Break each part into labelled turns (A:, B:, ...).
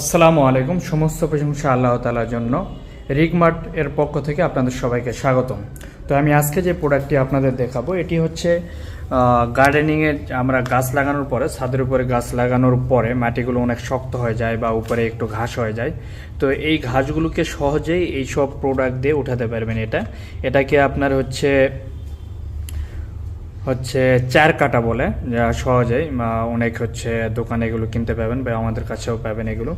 A: আসসালামু আলাইকুম। সমস্ত প্রশংসা আল্লাহ তালার জন্য। রিগমার্ট এর পক্ষ থেকে আপনাদের সবাইকে স্বাগতম। তো আমি আজকে যে প্রোডাক্টটি আপনাদের দেখাবো, এটি হচ্ছে গার্ডেনিংয়ে আমরা গাছ লাগানোর পরে, ছাদের উপরে গাছ লাগানোর পরে মাটিগুলো অনেক শক্ত হয়ে যায় বা উপরে একটু ঘাস হয়ে যায়। তো এই ঘাসগুলোকে সহজেই এই সব প্রোডাক্ট দিয়ে উঠাতে পারবেন এটা। এটাকে আপনার হচ্ছে হচ্ছে চার কাটা বলে যা সহজেই অনেক হচ্ছে দোকানে এগুলো কিনতে পাবেন বা আমাদের কাছেও পাবেন এগুলো।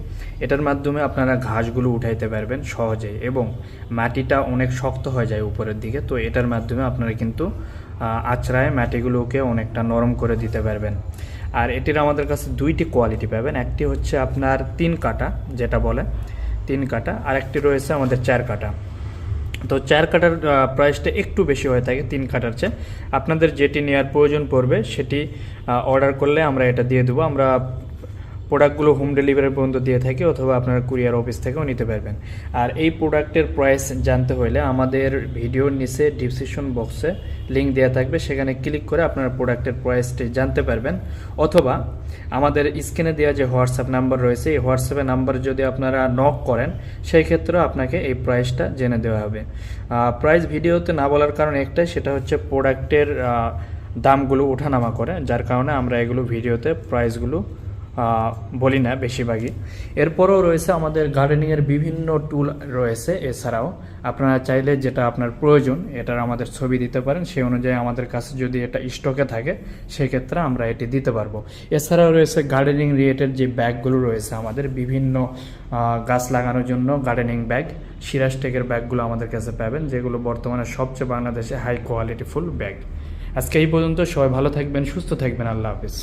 A: এটার মাধ্যমে আপনারা ঘাসগুলো উঠাইতে পারবেন সহজেই এবং মাটিটা অনেক শক্ত হয়ে যায় উপরের দিকে তো এটার মাধ্যমে আপনারা কিন্তু আহ, আঁচড়ায় মাটিগুলোকে অনেকটা নরম করে দিতে পারবেন। আর এটির আমাদের কাছে দুইটি কোয়ালিটি পাবেন একটি হচ্ছে আপনার তিন কাটা যেটা বলে তিন কাটা আর একটি রয়েছে আমাদের চার কাটা। তো চার কাটার প্রাইসটা একটু বেশি হয়ে থাকে, তিন কাটার চেয়ে। আপনাদের যেটি নেওয়ার প্রয়োজন পড়বে, সেটি অর্ডার করলে আমরা এটা দিয়ে দেবো। আমরা প্রোডাক্টগুলো হোম ডেলিভারি পর্যন্ত দিয়ে থাকি অথবা আপনার কুরিয়ার অফিস থেকেও নিতে পারবেন। আর এই প্রোডাক্টের প্রাইস জানতে হলে আমাদের ভিডিওর নিচে ডিসক্রিপশন বক্সে লিঙ্ক দেওয়া থাকবে, সেখানে ক্লিক করে আপনার প্রোডাক্টের প্রাইসটি জানতে পারবেন। অথবা আমাদের স্ক্রিনে দেওয়া যে হোয়াটসঅ্যাপ নাম্বার রয়েছে, এই হোয়াটসঅ্যাপে নাম্বার যদি আপনারা নক করেন সেই ক্ষেত্রেও আপনাকে এই প্রাইসটা জেনে দেওয়া হবে। প্রাইস ভিডিওতে না বলার কারণ একটাই, সেটা হচ্ছে প্রোডাক্টের দামগুলো ওঠানামা করে। যার কারণে আমরা এগুলো ভিডিওতে প্রাইসগুলো বলি না বেশিরভাগই। এরপরও রয়েছে আমাদের গার্ডেনিংয়ের বিভিন্ন টুল রয়েছে এছাড়াও। আপনারা চাইলে যেটা আপনার প্রয়োজন, এটার আমাদের ছবি দিতে পারেন। সেই অনুযায়ী আমাদের কাছে যদি এটা স্টকে থাকে, সেক্ষেত্রে আমরা এটি দিতে পারব। এছাড়াও রয়েছে গার্ডেনিং রিলেটেড যে ব্যাগগুলো রয়েছে আমাদের, বিভিন্ন গাছ লাগানোর জন্য গার্ডেনিং ব্যাগ সিরাজ টেকের ব্যাগগুলো আমাদের কাছে পাবেন, যেগুলো বর্তমানে সবচেয়ে বাংলাদেশে হাই কোয়ালিটি ফুল ব্যাগ আজকে এই পর্যন্ত সবাই ভালো থাকবেন, সুস্থ থাকবেন, আল্লাহ হাফিজ।